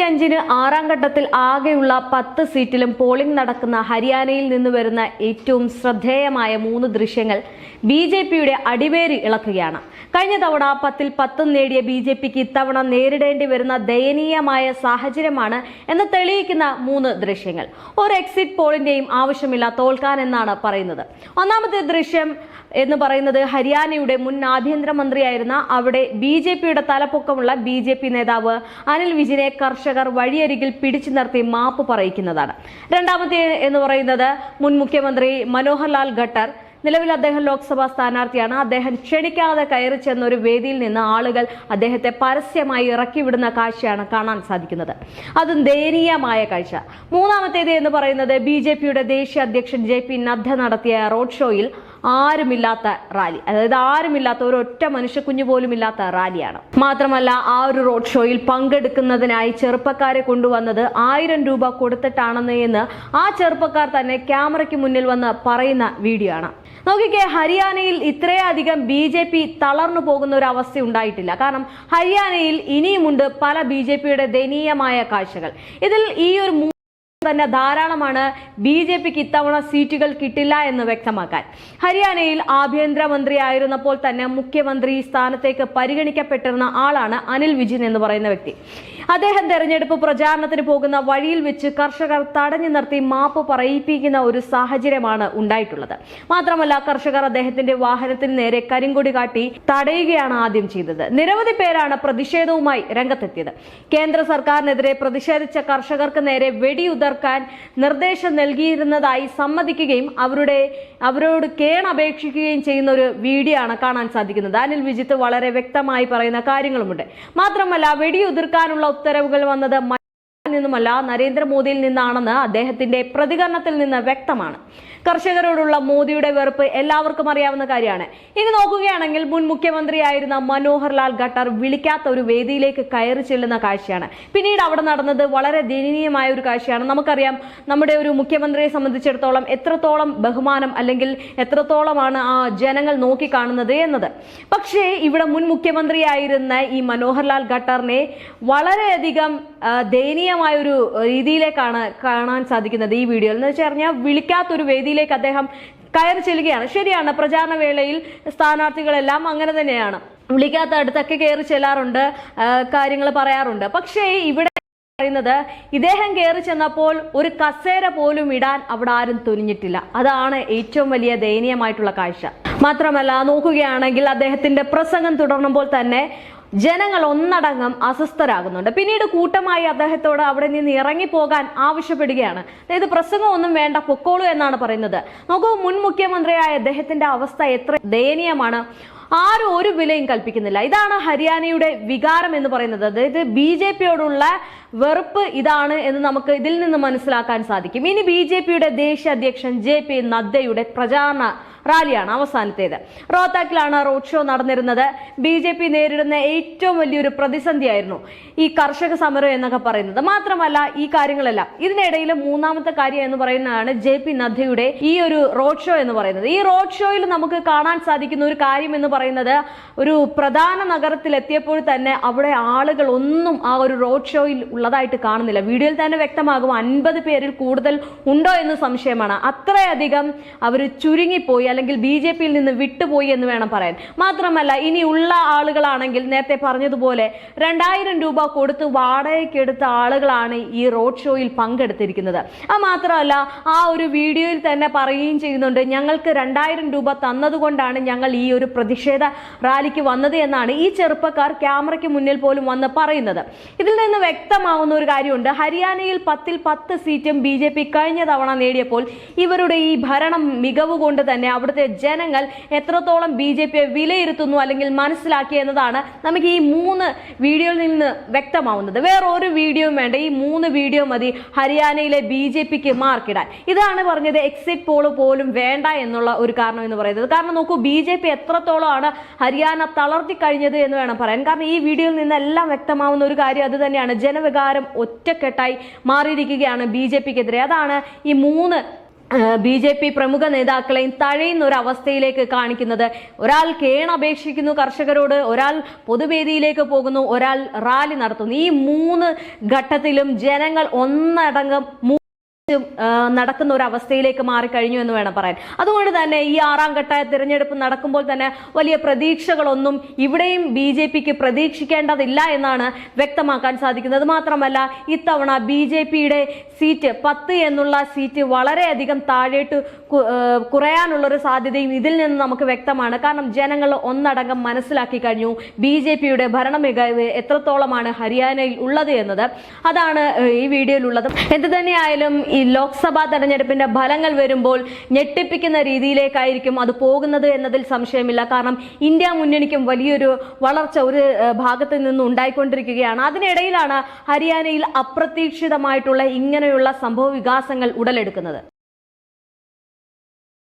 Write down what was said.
ഇരുപത്തിയഞ്ചിന് ആറാം ഘട്ടത്തിൽ ആകെയുള്ള പത്ത് സീറ്റിലും പോളിംഗ് നടക്കുന്ന ഹരിയാനയിൽ നിന്ന് വരുന്ന ഏറ്റവും ശ്രദ്ധേയമായ മൂന്ന് ദൃശ്യങ്ങൾ ബി ജെ പിയുടെ അടിവേരി ഇളക്കുകയാണ്. കഴിഞ്ഞ തവണ പത്തിൽ പത്തും നേടിയ ബി ജെ പിക്ക് ഇത്തവണ നേരിടേണ്ടി വരുന്ന ദയനീയമായ സാഹചര്യമാണ് എന്ന് തെളിയിക്കുന്ന മൂന്ന് ദൃശ്യങ്ങൾ. ഒരു എക്സിറ്റ് പോളിന്റെയും ആവശ്യമില്ല തോൽക്കാൻ എന്നാണ് പറയുന്നത്. ഒന്നാമത്തെ ദൃശ്യം എന്ന് പറയുന്നത് ഹരിയാനയുടെ മുൻ ആഭ്യന്തരമന്ത്രിയായിരുന്ന അവിടെ ബി ജെ പിയുടെ തലപ്പൊക്കമുള്ള ബി ജെ പി നേതാവ് അനിൽ വിജിനെ കർഷകർ വഴിയരികിൽ പിടിച്ചു നിർത്തി മാപ്പ് പറയിക്കുന്നതാണ്. രണ്ടാമത്തെ എന്ന് പറയുന്നത് മുൻ മുഖ്യമന്ത്രി മനോഹർലാൽ ഖട്ടർ. നിലവിൽ അദ്ദേഹം ലോക്സഭാ സ്ഥാനാർത്ഥിയാണ്. അദ്ദേഹം ക്ഷണിക്കാതെ കയറി ചെന്ന ഒരു വേദിയിൽ നിന്ന് ആളുകൾ അദ്ദേഹത്തെ പരസ്യമായി ഇറക്കിവിടുന്ന കാഴ്ചയാണ് കാണാൻ സാധിക്കുന്നത്. അതും ദയനീയമായ കാഴ്ച. മൂന്നാമത്തേത് എന്ന് പറയുന്നത് ബി ദേശീയ അധ്യക്ഷൻ ജെ നദ്ദ നടത്തിയ റോഡ് ഷോയിൽ ആരുമില്ലാത്ത റാലി. അതായത് ആരുമില്ലാത്ത ഒരു ഒറ്റ മനുഷ്യക്കുഞ്ഞു പോലും ഇല്ലാത്ത റാലിയാണ്. മാത്രമല്ല ആ ഒരു റോഡ് ഷോയിൽ പങ്കെടുക്കുന്നതിനായി ചെറുപ്പക്കാരെ കൊണ്ടുവന്നത് ആയിരം രൂപ കൊടുത്തിട്ടാണെന്ന് എന്ന് ആ ചെറുപ്പക്കാർ തന്നെ ക്യാമറയ്ക്ക് മുന്നിൽ വന്ന് പറയുന്ന വീഡിയോ ആണ് നോക്കിക്കേ ഹരിയാനയിൽ ഇത്രയധികം ബി ജെ പി തളർന്നു പോകുന്ന ഒരു അവസ്ഥ ഉണ്ടായിട്ടില്ല. കാരണം ഹരിയാനയിൽ ഇനിയുമുണ്ട് പല ബി ജെ പിയുടെ ദയനീയമായ കാഴ്ചകൾ. ഇതിൽ ഈ ഒരു തന്നെ ധാരാളമാണ് ബി ജെ പിക്ക് ഇത്തവണ സീറ്റുകൾ കിട്ടില്ല എന്ന് വ്യക്തമാക്കാൻ. ഹരിയാനയിൽ ആഭ്യന്തരമന്ത്രിയായിരുന്നപ്പോൾ തന്നെ മുഖ്യമന്ത്രി സ്ഥാനത്തേക്ക് പരിഗണിക്കപ്പെട്ടിരുന്ന ആളാണ് അനിൽ വിജിൻ എന്ന് പറയുന്ന വ്യക്തി. അദ്ദേഹം തെരഞ്ഞെടുപ്പ് പ്രചാരണത്തിന് പോകുന്ന വഴിയിൽ വെച്ച് കർഷകർ തടഞ്ഞു നിർത്തി മാപ്പ് പറയിപ്പിക്കുന്ന ഒരു സാഹചര്യമാണ് ഉണ്ടായിട്ടുള്ളത്. മാത്രമല്ല കർഷകർ അദ്ദേഹത്തിന്റെ വാഹനത്തിന് നേരെ കരിങ്കൊടി കാട്ടി തടയുകയാണ് ആദ്യം ചെയ്തത്. നിരവധി പേരാണ് പ്രതിഷേധവുമായി രംഗത്തെത്തിയത്. കേന്ദ്ര സർക്കാരിനെതിരെ പ്രതിഷേധിച്ച കർഷകർക്ക് നേരെ വെടിയുതിർക്കാൻ നിർദ്ദേശം നൽകിയിരുന്നതായി സമ്മതിക്കുകയും അവരുടെ അവരോട് കേണപേക്ഷിക്കുകയും ചെയ്യുന്ന ഒരു വീഡിയോ ആണ് കാണാൻ സാധിക്കുന്നത്. അനിൽ വിജിത്ത് വളരെ വ്യക്തമായി പറയുന്ന കാര്യങ്ങളുമുണ്ട്. മാത്രമല്ല വെടിയുതിർക്കാനുള്ള ഉത്തരവുകൾ വന്നത് നിന്നുമല്ല. നരേന്ദ്രമോദിയിൽ നിന്നാണെന്ന് അദ്ദേഹത്തിന്റെ പ്രതികരണത്തിൽ നിന്ന് വ്യക്തമാണ്. കർഷകരോടുള്ള മോദിയുടെ വെറുപ്പ് എല്ലാവർക്കും അറിയാവുന്ന കാര്യമാണ്. ഇനി നോക്കുകയാണെങ്കിൽ മുൻ മുഖ്യമന്ത്രിയായിരുന്ന മനോഹർ ലാൽ ഖട്ടർ വിളിക്കാത്ത ഒരു വേദിയിലേക്ക് കയറി ചെല്ലുന്ന കാഴ്ചയാണ്. പിന്നീട് അവിടെ നടന്നത് വളരെ ദയനീയമായ ഒരു കാഴ്ചയാണ്. നമുക്കറിയാം നമ്മുടെ ഒരു മുഖ്യമന്ത്രിയെ സംബന്ധിച്ചിടത്തോളം എത്രത്തോളം ബഹുമാനം അല്ലെങ്കിൽ എത്രത്തോളമാണ് ആ ജനങ്ങൾ നോക്കിക്കാണുന്നത് എന്നത്. പക്ഷേ ഇവിടെ മുൻ മുഖ്യമന്ത്രിയായിരുന്ന ഈ മനോഹർലാൽ ഖട്ടറിനെ വളരെയധികം ദയനീയമായ ഒരു രീതിയിലേക്കാണ് കാണാൻ സാധിക്കുന്നത് ഈ വീഡിയോയിൽ. എന്ന് വെച്ച് കഴിഞ്ഞാൽ വിളിക്കാത്തൊരു വേദിയിലേക്ക് അദ്ദേഹം കയറി ചെല്ലുകയാണ്. ശരിയാണ് പ്രചാരണ വേളയിൽ സ്ഥാനാർത്ഥികളെല്ലാം അങ്ങനെ തന്നെയാണ്. വിളിക്കാത്ത അടുത്തൊക്കെ കയറി ചെല്ലാറുണ്ട് കാര്യങ്ങൾ പറയാറുണ്ട്. പക്ഷേ ഇവിടെ പറയുന്നത് ഇദ്ദേഹം കയറി ചെന്നപ്പോൾ ഒരു കസേര പോലും ഇടാൻ അവിടെ ആരും തുനിഞ്ഞിട്ടില്ല. അതാണ് ഏറ്റവും വലിയ ദയനീയമായിട്ടുള്ള കാഴ്ച. മാത്രമല്ല നോക്കുകയാണെങ്കിൽ അദ്ദേഹത്തിന്റെ പ്രസംഗം തുടർന്നുമ്പോൾ തന്നെ ജനങ്ങൾ ഒന്നടങ്കം അസ്വസ്ഥരാകുന്നുണ്ട്. പിന്നീട് കൂട്ടമായി അദ്ദേഹത്തോട് അവിടെ നിന്ന് ഇറങ്ങിപ്പോകാൻ ആവശ്യപ്പെടുകയാണ്. അതായത് പ്രസംഗമൊന്നും വേണ്ട പൊക്കോളൂ എന്നാണ് പറയുന്നത്. നോക്കൂ മുൻ മുഖ്യമന്ത്രിയായ അദ്ദേഹത്തിന്റെ അവസ്ഥ എത്ര ദയനീയമാണ്. ആരും ഒരു വിലയും കൽപ്പിക്കുന്നില്ല. ഇതാണ് ഹരിയാനയുടെ വികാരം എന്ന് പറയുന്നത്. അതായത് ബി ജെ പിയോടുള്ള വെറുപ്പ് ഇതാണ് എന്ന് നമുക്ക് ഇതിൽ നിന്ന് മനസ്സിലാക്കാൻ സാധിക്കും. ഇനി ബി ജെ പിയുടെ ദേശീയ അധ്യക്ഷൻ ജെ പി നദ്ദയുടെ പ്രചാരണ റാലിയാണ് അവസാനത്തേത്. റോത്താക്കിലാണ് റോഡ് ഷോ നടന്നിരുന്നത്. ബി ജെ പി നേരിടുന്ന ഏറ്റവും വലിയൊരു പ്രതിസന്ധിയായിരുന്നു ഈ കർഷക സമരം എന്നൊക്കെ പറയുന്നത്. മാത്രമല്ല ഈ കാര്യങ്ങളെല്ലാം. ഇതിനിടയിൽ മൂന്നാമത്തെ കാര്യം എന്ന് പറയുന്നതാണ് ജെ പി നദ്ദയുടെ ഈ ഒരു റോഡ് ഷോ എന്ന് പറയുന്നത്. ഈ റോഡ് ഷോയിൽ നമുക്ക് കാണാൻ സാധിക്കുന്ന ഒരു കാര്യം എന്ന് പറയുന്നത് ഒരു പ്രധാന നഗരത്തിൽ എത്തിയപ്പോൾ തന്നെ അവിടെ ആളുകൾ ഒന്നും ആ ഒരു റോഡ് ഷോയിൽ ഉള്ളതായിട്ട് കാണുന്നില്ല. വീഡിയോയിൽ തന്നെ വ്യക്തമാകും അൻപത് പേരിൽ കൂടുതൽ ഉണ്ടോ എന്ന് സംശയമാണ്. അത്രയധികം അവർ ചുരുങ്ങിപ്പോയി. അല്ലെങ്കിൽ ബി ജെ പിയിൽ നിന്ന് വിട്ടുപോയി എന്ന് വേണം പറയാൻ. മാത്രമല്ല ഇനി ഉള്ള ആളുകളാണെങ്കിൽ നേരത്തെ പറഞ്ഞതുപോലെ രണ്ടായിരം രൂപ കൊടുത്ത് വാടകയ്ക്കെടുത്ത ആളുകളാണ് ഈ റോഡ് ഷോയിൽ പങ്കെടുത്തിരിക്കുന്നത്. അത് മാത്രമല്ല ആ ഒരു വീഡിയോയിൽ തന്നെ പറയുകയും ചെയ്യുന്നുണ്ട് ഞങ്ങൾക്ക് രണ്ടായിരം രൂപ തന്നതുകൊണ്ടാണ് ഞങ്ങൾ ഈ ഒരു പ്രതിഷേധ റാലിക്ക് വന്നത് എന്നാണ് ഈ ചെറുപ്പക്കാർ ക്യാമറയ്ക്ക് മുന്നിൽ പോലും വന്ന് പറയുന്നത്. ഇതിൽ നിന്ന് വ്യക്തമാവുന്ന ഒരു കാര്യമുണ്ട് ഹരിയാനയിൽ പത്തിൽ പത്ത് സീറ്റും ബി ജെ പി കഴിഞ്ഞ തവണ നേടിയപ്പോൾ ഇവരുടെ ഈ ഭരണം മികവ് കൊണ്ട് തന്നെ അവിടുത്തെ ജനങ്ങൾ എത്രത്തോളം ബി ജെ പിയെ വിലയിരുത്തുന്നു അല്ലെങ്കിൽ മനസ്സിലാക്കി എന്നതാണ് നമുക്ക് ഈ മൂന്ന് വീഡിയോയിൽ നിന്ന് വ്യക്തമാവുന്നത്. വേറെ ഒരു വീഡിയോയും വേണ്ട. ഈ മൂന്ന് വീഡിയോ മതി ഹരിയാനയിലെ ബി ജെ പിക്ക് മാർക്കിടാൻ. ഇതാണ് പറഞ്ഞത് എക്സിറ്റ് പോൾ പോലും വേണ്ട എന്നുള്ള ഒരു കാരണം എന്ന് പറയുന്നത്. കാരണം നോക്കൂ ബി ജെ പി എത്രത്തോളമാണ് ഹരിയാന തളർത്തി കഴിഞ്ഞത് എന്ന് വേണം പറയാൻ. കാരണം ഈ വീഡിയോയിൽ നിന്നെല്ലാം വ്യക്തമാവുന്ന ഒരു കാര്യം അത് തന്നെയാണ്. ജനവികാരം ഒറ്റക്കെട്ടായി മാറിയിരിക്കുകയാണ് ബി ജെ പിക്കെതിരെ. അതാണ് ഈ മൂന്ന് ബി ജെ പി പ്രമുഖ നേതാക്കളെയും തഴയുന്ന ഒരു അവസ്ഥയിലേക്ക് കാണിക്കുന്നത്. ഒരാൾ കേണപേക്ഷിക്കുന്നു കർഷകരോട് ഒരാൾ പൊതുവേദിയിലേക്ക് പോകുന്നു ഒരാൾ റാലി നടത്തുന്നു. ഈ മൂന്ന് ഘട്ടത്തിലും ജനങ്ങൾ ഒന്നടങ്കം നടക്കുന്ന ഒരു അവസ്ഥയിലേക്ക് മാറിക്കഴിഞ്ഞു എന്ന് വേണം പറയാൻ. അതുകൊണ്ട് തന്നെ ഈ ആറാം ഘട്ട തിരഞ്ഞെടുപ്പ് നടക്കുമ്പോൾ തന്നെ വലിയ പ്രതീക്ഷകളൊന്നും ഇവിടെയും ബി ജെ പിക്ക് പ്രതീക്ഷിക്കേണ്ടതില്ല എന്നാണ് വ്യക്തമാക്കാൻ സാധിക്കുന്നത്. മാത്രമല്ല ഇത്തവണ ബി ജെ പിയുടെ സീറ്റ് പത്ത് എന്നുള്ള സീറ്റ് വളരെയധികം താഴേട്ട് കുറയാനുള്ളൊരു സാധ്യതയും ഇതിൽ നിന്ന് നമുക്ക് വ്യക്തമാണ്. കാരണം ജനങ്ങൾ ഒന്നടങ്കം മനസ്സിലാക്കി കഴിഞ്ഞു ബി ജെ പിയുടെ ഭരണമികവ് എത്രത്തോളമാണ് ഹരിയാനയിൽ ഉള്ളത് എന്നത്. അതാണ് ഈ വീഡിയോയിലുള്ളത്. എന്ത് തന്നെയായാലും ഈ ലോക്സഭാ തെരഞ്ഞെടുപ്പിന്റെ ഫലങ്ങൾ വരുമ്പോൾ ഞെട്ടിപ്പിക്കുന്ന രീതിയിലേക്കായിരിക്കും അത് പോകുന്നത് എന്നതിൽ സംശയമില്ല. കാരണം ഇന്ത്യ മുന്നണിക്കും വലിയൊരു വളർച്ച ഒരു ഭാഗത്ത് നിന്ന് ഉണ്ടായിക്കൊണ്ടിരിക്കുകയാണ്. അതിനിടയിലാണ് ഹരിയാനയിൽ അപ്രതീക്ഷിതമായിട്ടുള്ള ഇങ്ങനെയുള്ള സംഭവ വികാസങ്ങൾ ഉടലെടുക്കുന്നത്.